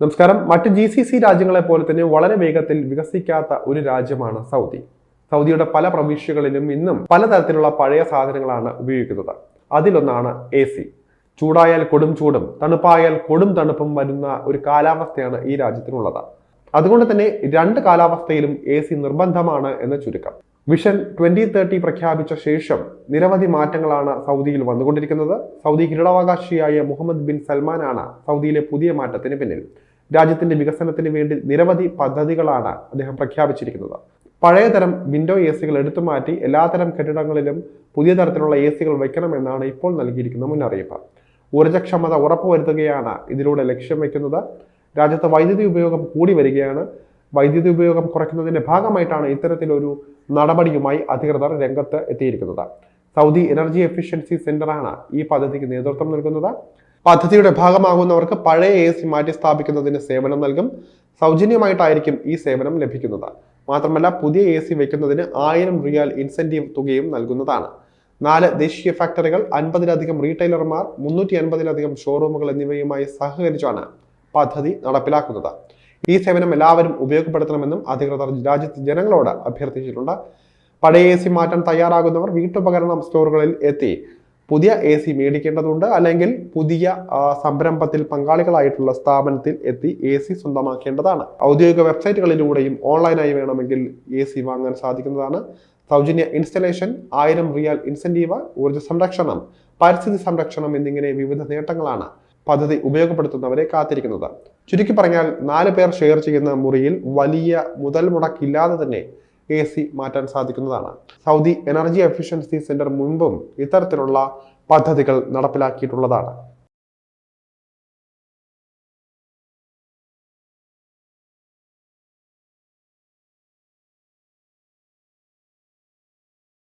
നമസ്കാരം. മറ്റ് G C C രാജ്യങ്ങളെ പോലെ തന്നെ വളരെ വേഗത്തിൽ വികസിക്കാത്ത ഒരു രാജ്യമാണ് സൗദി. സൗദിയുടെ പല പ്രവിശ്യകളിലും ഇന്നും പലതരത്തിലുള്ള പഴയ സാധനങ്ങളാണ് ഉപയോഗിക്കുന്നത്. അതിലൊന്നാണ് എ സി ചൂടായാൽ കൊടും ചൂടും തണുപ്പായാൽ കൊടും തണുപ്പും വരുന്ന ഒരു കാലാവസ്ഥയാണ് ഈ രാജ്യത്തിനുള്ളത്. അതുകൊണ്ട് തന്നെ രണ്ട് കാലാവസ്ഥയിലും എ സി നിർബന്ധമാണ് എന്ന് ചുരുക്കം. വിഷൻ ട്വന്റി തേർട്ടി പ്രഖ്യാപിച്ച ശേഷം നിരവധി മാറ്റങ്ങളാണ് സൗദിയിൽ വന്നുകൊണ്ടിരിക്കുന്നത്. സൗദി കിരീടാവകാശിയായ മുഹമ്മദ് ബിൻ സൽമാനാണ് സൗദിയിലെ പുതിയ മാറ്റത്തിന് പിന്നിൽ. രാജ്യത്തിന്റെ വികസനത്തിന് വേണ്ടി നിരവധി പദ്ധതികളാണ് അദ്ദേഹം പ്രഖ്യാപിച്ചിരിക്കുന്നത്. പഴയതരം വിൻഡോ എ സികൾ എടുത്തു മാറ്റി എല്ലാത്തരം കെട്ടിടങ്ങളിലും പുതിയ തരത്തിലുള്ള എ സികൾ വയ്ക്കണമെന്നാണ് ഇപ്പോൾ നൽകിയിരിക്കുന്ന മുന്നറിയിപ്പ്. ഊർജക്ഷമത ഉറപ്പുവരുത്തുകയാണ് ഇതിലൂടെ ലക്ഷ്യം വയ്ക്കുന്നത് രാജ്യത്ത് വൈദ്യുതി ഉപയോഗം കൂടി വരികയാണ്. വൈദ്യുതി ഉപയോഗം കുറയ്ക്കുന്നതിന്റെ ഭാഗമായിട്ടാണ് ഇത്തരത്തിലൊരു നടപടിയുമായി അധികൃതർ രംഗത്ത് എത്തിയിരിക്കുന്നത്. സൗദി എനർജി എഫിഷ്യൻസി സെന്ററാണ് ഈ പദ്ധതിക്ക് നേതൃത്വം നൽകുന്നത്. പദ്ധതിയുടെ ഭാഗമാകുന്നവർക്ക് പഴയ എ സി മാറ്റി സ്ഥാപിക്കുന്നതിന് സേവനം നൽകും. സൗജന്യമായിട്ടായിരിക്കും ഈ സേവനം ലഭിക്കുന്നത്. മാത്രമല്ല പുതിയ എ സി വയ്ക്കുന്നതിന് ആയിരം റിയാൽ ഇൻസെന്റീവ് തുകയും നൽകുന്നതാണ്. നാല് ദേശീയ ഫാക്ടറികൾ അൻപതിലധികം റീറ്റെയിലർമാർ മുന്നൂറ്റി അൻപതിലധികം ഷോറൂമുകൾ എന്നിവയുമായി സഹകരിച്ചാണ് പദ്ധതി നടപ്പിലാക്കുന്നത്. ഈ സേവനം എല്ലാവരും ഉപയോഗപ്പെടുത്തണമെന്നും അധികൃതർ രാജ്യത്തെ ജനങ്ങളോട് അഭ്യർത്ഥിച്ചിട്ടുണ്ട്. പഴയ എ സി മാറ്റാൻ തയ്യാറാകുന്നവർ വീട്ടുപകരണം സ്റ്റോറുകളിൽ എത്തി. പുതിയ എ സി മേടിക്കേണ്ടതുണ്ട് അല്ലെങ്കിൽ പുതിയ സംരംഭത്തിൽ പങ്കാളികളായിട്ടുള്ള സ്ഥാപനത്തിൽ എത്തി എ സി സ്വന്തമാക്കേണ്ടതാണ്. ഔദ്യോഗിക വെബ്സൈറ്റുകളിലൂടെയും ഓൺലൈനായി വേണമെങ്കിൽ എ സി വാങ്ങാൻ സാധിക്കുന്നതാണ്. സൗജന്യ ഇൻസ്റ്റലേഷൻ ആയിരം റിയാൽ ഇൻസെന്റീവ് ഊർജ സംരക്ഷണം പരിസ്ഥിതി സംരക്ഷണം എന്നിങ്ങനെ വിവിധ നേട്ടങ്ങളാണ് പദ്ധതി ഉപയോഗപ്പെടുത്തുന്നവരെ കാത്തിരിക്കുന്നത്. ചുരുക്കി പറഞ്ഞാൽ നാല് പേർ ഷെയർ ചെയ്യുന്ന മുറിയിൽ വലിയ മുതൽ മുടക്കില്ലാതെ തന്നെ എ സി മാറ്റാൻ സാധിക്കുന്നതാണ്. സൗദി എനർജി എഫിഷ്യൻസി സെന്റർ മുൻപും ഇത്തരത്തിലുള്ള പദ്ധതികൾ നടപ്പിലാക്കിയിട്ടുള്ളതാണ്.